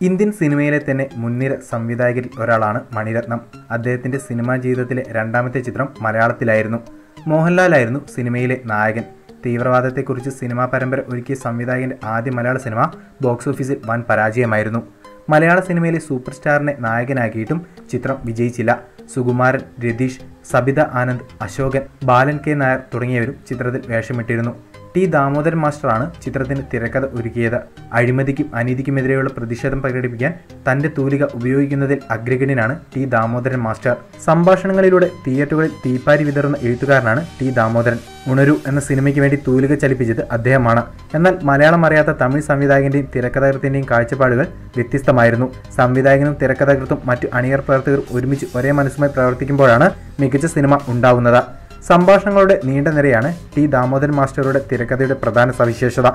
Indian സിനിമയിലെ തന്നെ മുൻനിര സംവിധായകരിൽ ഒരാളാണ് മണിരത്നം. അദ്ദേഹത്തിന്റെ സിനിമാ ജീവിതത്തിലെ രണ്ടാമത്തെ ചിത്രം മലയാളത്തിലായിരുന്നു. മോഹൻലാലായിരുന്നു സിനിമയിലെ നായകൻ. തീവ്രവാദത്തെക്കുറിച്ച് സിനിമാ പരമ്പര ഒരുക്കിയ സംവിധായകന്റെ ആദ്യ മലയാള സിനിമ ബോക്സ് ഓഫീസിൽ വൻ പരാജയമായിരുന്നു. മലയാള സിനിമയിലെ സൂപ്പർ സ്റ്റാറിനെ നായകനാക്കിയിട്ടും ചിത്രം വിജയിച്ചില്ല. സുകുമാരൻ രതീഷ് സബിത ആനന്ദ് അശോകൻ ബാലൻ കെ നായർ തുടങ്ങിയവരും ചിത്രത്തിൽ വേഷമിട്ടിരുന്നു. ടി ദാമോദരൻ മാസ്റ്ററാണ് ചിത്രത്തിന് തിരക്കഥ ഒരുക്കിയത്. അഴിമതിക്കും അനീതിക്കുമെതിരെയുള്ള പ്രതിഷേധം പ്രകടിപ്പിക്കാൻ തന്റെ തൂലിക ഉപയോഗിക്കുന്നതിൽ അഗ്രഗണ്യനാണ് ടി ദാമോദരൻ മാസ്റ്റർ. സംഭാഷണങ്ങളിലൂടെ തിയേറ്ററുകളിൽ തീപ്പാരി വിതറുന്ന എഴുത്തുകാരനാണ് ടി ദാമോദരൻ. ഉണരു എന്ന സിനിമയ്ക്ക് വേണ്ടി തൂലിക ചലിപ്പിച്ചത് അദ്ദേഹമാണ്. എന്നാൽ മലയാളം അറിയാത്ത തമിഴ് സംവിധായകന്റെയും തിരക്കഥാകൃത്തിന്റെയും കാഴ്ചപ്പാടുകൾ വ്യത്യസ്തമായിരുന്നു. സംവിധായകനും തിരക്കഥാകൃത്തും മറ്റു അണിയർ പ്രവർത്തകർ ഒരുമിച്ച് ഒരേ മനസ്സുമായി പ്രവർത്തിക്കുമ്പോഴാണ് മികച്ച സിനിമ ഉണ്ടാവുന്നത്. സംഭാഷണങ്ങളുടെ നീണ്ട നിരയാണ് ടി ദാമോദരൻ മാസ്റ്ററുടെ തിരക്കഥയുടെ പ്രധാന സവിശേഷത.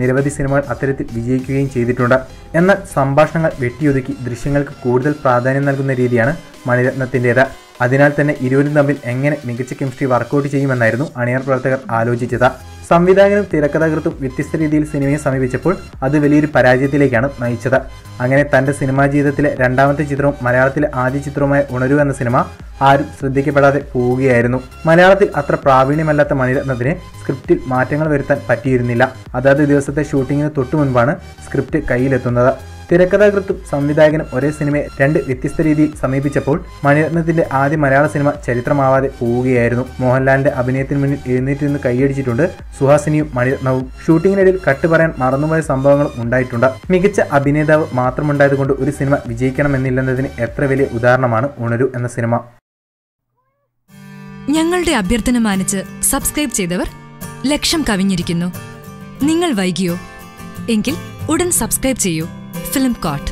നിരവധി സിനിമകൾ അത്തരത്തിൽ വിജയിക്കുകയും ചെയ്തിട്ടുണ്ട്. എന്നാൽ സംഭാഷണങ്ങൾ വെട്ടിയൊതുക്കി ദൃശ്യങ്ങൾക്ക് കൂടുതൽ പ്രാധാന്യം നൽകുന്ന രീതിയാണ് മണിരത്നത്തിന്റേത്. അതിനാൽ തന്നെ ഇരുവരും തമ്മിൽ എങ്ങനെ മികച്ച കെമിസ്ട്രി വർക്കൗട്ട് ചെയ്യുമെന്നായിരുന്നു അണിയർ പ്രവർത്തകർ ആലോചിച്ചത്. സംവിധായകനും തിരക്കഥാകൃത്തും വ്യത്യസ്ത രീതിയിൽ സിനിമയെ സമീപിച്ചപ്പോൾ അത് വലിയൊരു പരാജയത്തിലേക്കാണ് നയിച്ചത്. അങ്ങനെ തന്റെ സിനിമാ ജീവിതത്തിലെ രണ്ടാമത്തെ ചിത്രവും മലയാളത്തിലെ ആദ്യ ചിത്രവുമായ ഉണരു എന്ന സിനിമ ആരും ശ്രദ്ധിക്കപ്പെടാതെ പോവുകയായിരുന്നു. മലയാളത്തിൽ അത്ര പ്രാവീണ്യമല്ലാത്ത മണിരത്നത്തിന് സ്ക്രിപ്റ്റിൽ മാറ്റങ്ങൾ വരുത്താൻ പറ്റിയിരുന്നില്ല. അതാത് ദിവസത്തെ ഷൂട്ടിങ്ങിന് തൊട്ടു മുൻപാണ് സ്ക്രിപ്റ്റ് കയ്യിലെത്തുന്നത്. തിരക്കഥാകൃത്തും സംവിധായകനും ഒരേ സിനിമയെ രണ്ട് വ്യത്യസ്ത രീതിയിൽ സമീപിച്ചപ്പോൾ മണിരത്നത്തിന്റെ ആദ്യ മലയാള സിനിമ ചരിത്രമാവാതെ പോവുകയായിരുന്നു. മോഹൻലാലിന്റെ അഭിനയത്തിന് മുന്നിൽ എഴുന്നേറ്റ് നിന്ന് കൈയടിച്ചിട്ടുണ്ട് സുഹാസിനിയും മണിരത്നവും. ഷൂട്ടിങ്ങിനിടയിൽ കട്ട് പറയാൻ മറന്നുപോയ സംഭവങ്ങളും ഉണ്ടായിട്ടുണ്ട്. മികച്ച അഭിനേതാവ് മാത്രമുണ്ടായതുകൊണ്ട് ഒരു സിനിമ വിജയിക്കണമെന്നില്ലെന്നതിന് എത്ര വലിയ ഉദാഹരണമാണ് ഉണരു എന്ന സിനിമ. ഞങ്ങളുടെ അഭ്യർത്ഥന മാനിച്ച് സബ്സ്ക്രൈബ് ചെയ്തവർ ലക്ഷം കവിഞ്ഞിരിക്കുന്നു. നിങ്ങൾ വൈകിയോ? എങ്കിൽ ഉടൻ സബ്സ്ക്രൈബ് ചെയ്യൂ. Film coat